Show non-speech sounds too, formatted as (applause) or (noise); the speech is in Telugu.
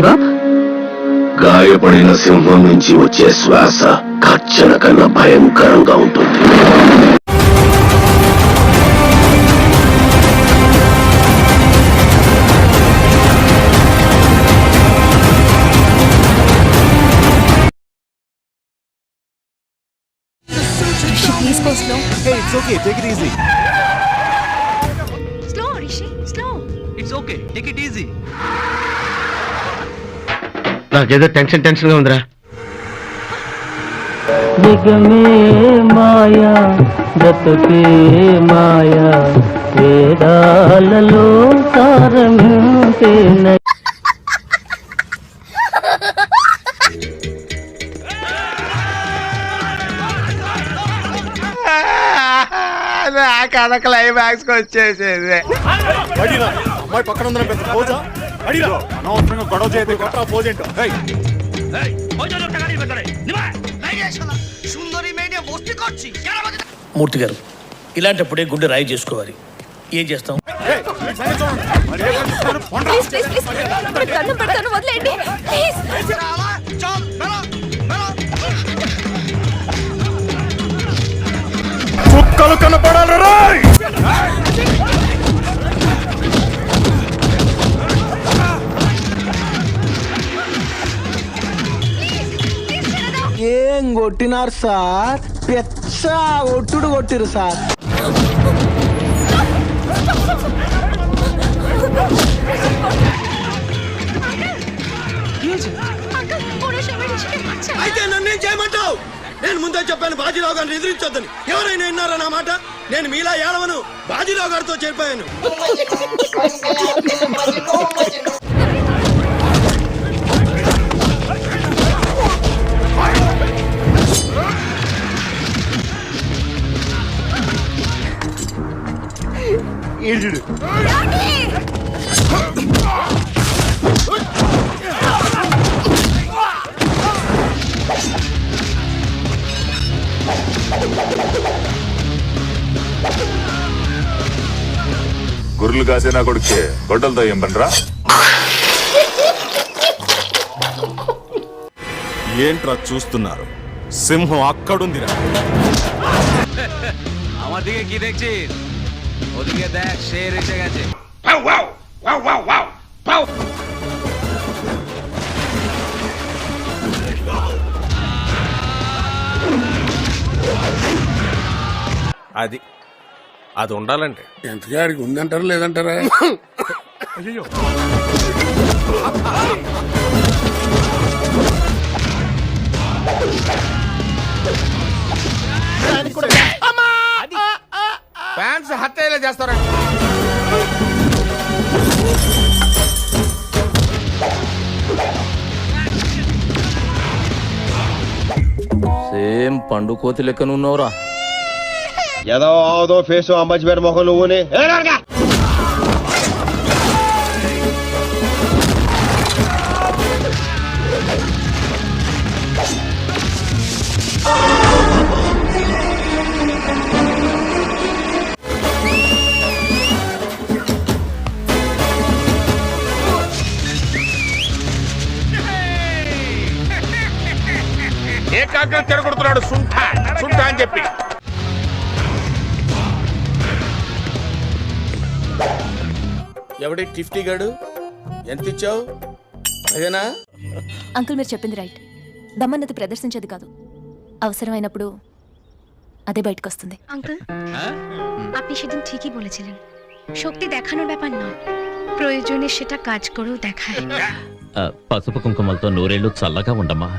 ఇదిగో గాయపడిన సింహం నుంచి వచ్చే శ్వాస కచ్చన కన్నా భయంకరంగా ఉంటుంది. Go slow Hey, it's okay. Take it easy. Slow Rishi slow it's okay take it easy నాకేదో టెన్షన్ టెన్షన్గా ఉందిరా. దిగమే మాయా బ్రతుకే మాయా వేదాలలో సారమింపేన నా కథ క్లైమాక్స్ వచ్చేసేది అమ్మాయి పక్కన ఉందని పెద్ద అనవసరంగా గొడవ చేయదు మూర్తి గారు ఇలాంటప్పుడే గుండె రాయి చేసుకోవాలి. ఏం చేస్తాం? hey, ఈ సంగతి ఏం కొట్టినారు సార్ పెచ్చ ఒట్టుడు కొట్టిరు సార్ అయితే నన్ను ఏం చేయమంటావు నేను ముందే చెప్పాను బాజీరావు గారిని ఎదిరించొద్దని ఎవరైనా విన్నారా నా మాట నేను మీలా ఏడవను బాజీరావు గారితో చెప్పాను గొర్రెలు కాసే నా కొడుకే గొడ్డలతో ఏం పనిరా? ఏంట్రా చూస్తున్నారు? సింహం అక్కడుందిరా. (laughs) আমার দিকে কি দেখছিস ওদিকে দেখ শের এসে গেছে అది అది ఉండాలంటే ఎంతగాడికి ఉందంటారా లేదంటారా ఫ్యాన్స్ హత్యలా చేస్తారా సేమ్ పండు కోతి లెక్కనున్నవరా. ఏదో ఆదో ఫేసు అమ్మచ్చిపేట మొహం నువ్వుని. ఏ కాక తిరగొడుతున్నాడు సుంఠ సుంఠ అని చెప్పి ఎవడి టిఫ్టీ గాడు ఎంత ఇచ్చావు అదేనా అంకుల్ మీరు చెప్పింది రైట్ దమ్మన్నది ప్రదర్శించేది কাজ అవసరమైనప్పుడు అదే బయటకు వస్తుంది আঙ্কেল আপনি সেদিন ঠিকই বলেছিলেন শক্তি দেখানোর ব্যাপার না প্রয়োজনে সেটা কাজ করেও দেখায় పసుపు కుంకుమలతో నూరేళ్లు చల్లగా ఉండమ్మా